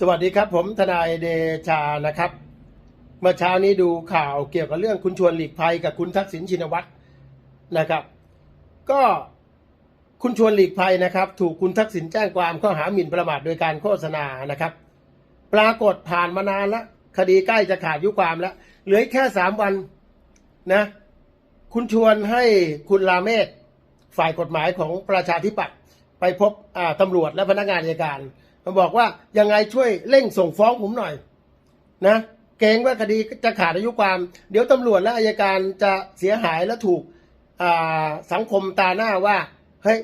สวัสดีครับ ผมทนายเดชานะครับ เมื่อเช้านี้ดูข่าวเกี่ยวกับเรื่องคุณชวนหลีกภัยกับคุณทักษิณชินวัตรนะครับ ก็คุณชวนหลีกภัยนะครับ ถูกคุณทักษิณแจ้งความข้อหาหมิ่นประมาทโดยการโฆษณานะครับ ปรากฏผ่านมานานแล้วคดีใกล้จะขาดยุความแล้วเหลือแค่สามวันนะ คุณชวนให้คุณลาเมศฝ่ายกฎหมายของประชาธิปัตย์ไปพบตำรวจและพนักงานอัยการ มาบอกว่ายังไงช่วยเร่งส่งฟ้องผมหน่อย นะเกรงว่าคดีจะขาดอายุความ เดี๋ยวตำรวจและอายการจะเสียหายและถูกสังคมตาหน้าว่าเฮ้ย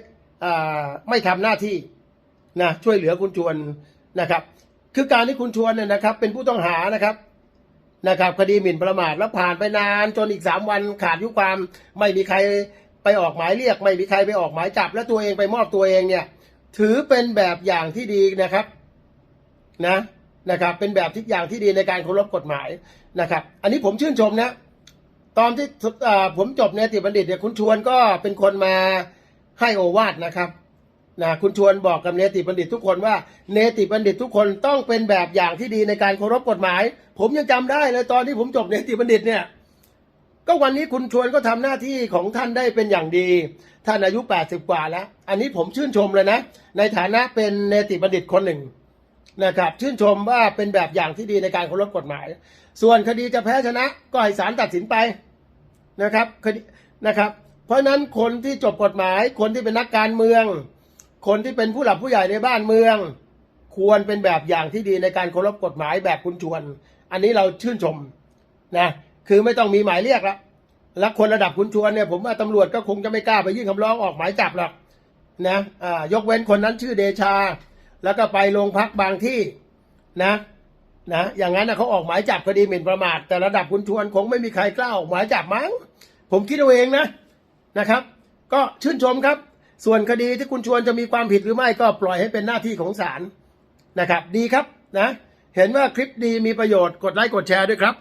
ไม่ทำหน้าที่นะช่วยเหลือคุณชวนนะครับ คือการที่คุณชวนเนี่ยนะครับ เป็นผู้ต้องหานะครับนะครับคดีหมิ่นประมาทแล้วผ่านไปนานจนอีกสามวันขาดอายุความไม่มีใครไปออกหมายเรียก ไม่มีใครไปออกหมายจับ และตัวเองไปมอบตัวเองเนี่ย ถือเป็นแบบอย่างที่ดีนะครับนะนะครับ เป็นแบบที่อย่างที่ดีในการเคารพกฎหมายนะครับ อันนี้ผมชื่นชมนะตอนที่ผมจบเนติบัณฑิตเนี่ยคุณชวนก็เป็นคนมาให้โอวาทนะครับนะคุณชวนบอกกับเนติบัณฑิตทุกคนว่าเนติบัณฑิตทุกคนต้องเป็นแบบอย่างที่ดีในการเคารพกฎหมาย ผมยังจำได้เลยตอนที่ผมจบเนติบัณฑิตเนี่ย ก็วันนี้คุณชวนก็ทำหน้าที่ของท่านได้เป็นอย่างดี ท่านอายุ 80 กว่าแล้ว อันนี้ผมชื่นชมเลยนะ ในฐานะเป็นเนติบัณฑิตคนหนึ่งนะครับ ชื่นชมว่าเป็นแบบอย่างที่ดีในการเคารพกฎหมาย ส่วนคดีจะแพ้ชนะก็ให้ศาลตัดสินไปนะครับคดีนะครับ เพราะฉะนั้นคนที่จบกฎหมาย คนที่เป็นนักการเมือง คนที่เป็นผู้หลักผู้ใหญ่ในบ้านเมือง ควรเป็นแบบอย่างที่ดีในการเคารพกฎหมายแบบคุณชวน อันนี้เราชื่นชมนะ คือไม่ต้องมีหมายเรียกและและคนระดับคุณชวนเนี่ยผมว่าตำรวจก็คงจะไม่กล้าไปยื่นคำร้องออกหมายจับหรอกนะอ่ายกเว้นคนนั้นชื่อเดชา แล้วก็ไปโรงพักบางที่นะนะอย่างนั้นนะเขาออกหมายจับคดีหมิ่นประมาท แต่ระดับคุณชวนคงไม่มีใครกล้าออกหมายจับมั้งผมคิดเอาเองนะนะครับ ก็ชื่นชมครับ ส่วนคดีที่คุณชวนจะมีความผิดหรือไม่ก็ปล่อยให้เป็นหน้าที่ของศาลนะครับ ดีครับนะเห็นว่าคลิปดีมีประโยชน์กดไลค์กดแชร์ด้วยครับ